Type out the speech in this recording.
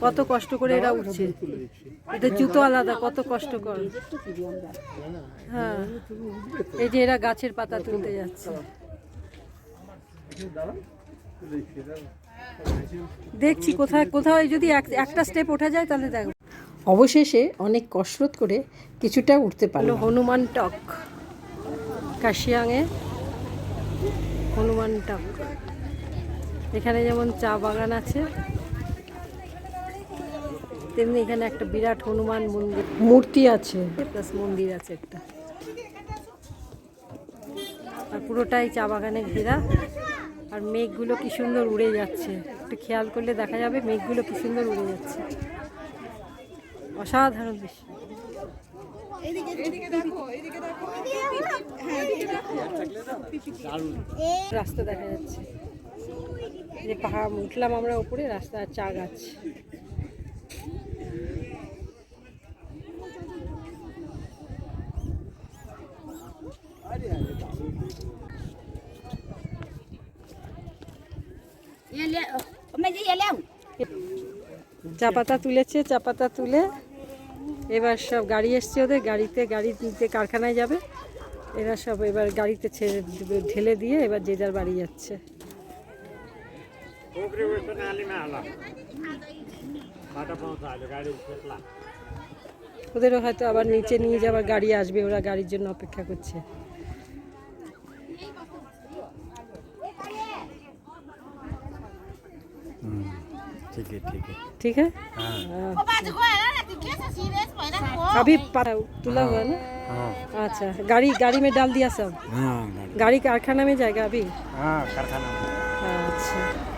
কত কষ্ট করে এরা উঠছে। এদের জুতো আলাদা, কত কষ্টকর হ্যাঁ এই যে এরা গাছের পাতা তুলতে যাচ্ছে। দেখছি কোথায়, কোথাও যদি এক- একটা স্টেপ ওঠা যায় তাহলে দেখো। অবশেষে অনেক কসরত করে কিছুটা উঠতে পারল। হনুমান টক। কাশিয়াংয়ে হনুমান টক। এখানে যেমন চা বাগান আছে তেমনি এখানে একটা বিরাট হনুমান মন্দির। মূর্তি আছে। প্লাস মন্দির আছে একটা। আর পুরোটাই চা বাগানে ঘেরা। আর মেঘগুলো কি সুন্দর উড়ে যাচ্ছে। একটু খেয়াল করলে দেখা যাবে মেঘগুলো কি সুন্দর উড়ে যাচ্ছে। অসাধারণ দৃশ্য। রাস্তা দেখা যাচ্ছে। যে পাহাড় উঠলাম আমরা উপরে রাস্তা আর চা গাছ। চা পাতা তুলেছে, চা পাতা তুলে এবার সব গাড়ি এসছে ওদের, গাড়িতে গাড়ি নিতে কারখানায় যাবে। এরা সব এবার গাড়িতে ছেড়ে ঢেলে দিয়ে এবার যে যার বাড়ি যাচ্ছে। ওদেরও হয়তো আবার নিচে নিয়ে যাওয়ার গাড়ি আসবে, ওরা গাড়ির জন্য অপেক্ষা করছে। ठीक है ठीक है। ठीक है? अभी तुला हुआ ना? हाँ। अच्छा गाड़ी गाड़ी में डाल दिया सब? हाँ गाड़ी। कारखाना में जाएगा अभी? हाँ कारखाना अच्छा।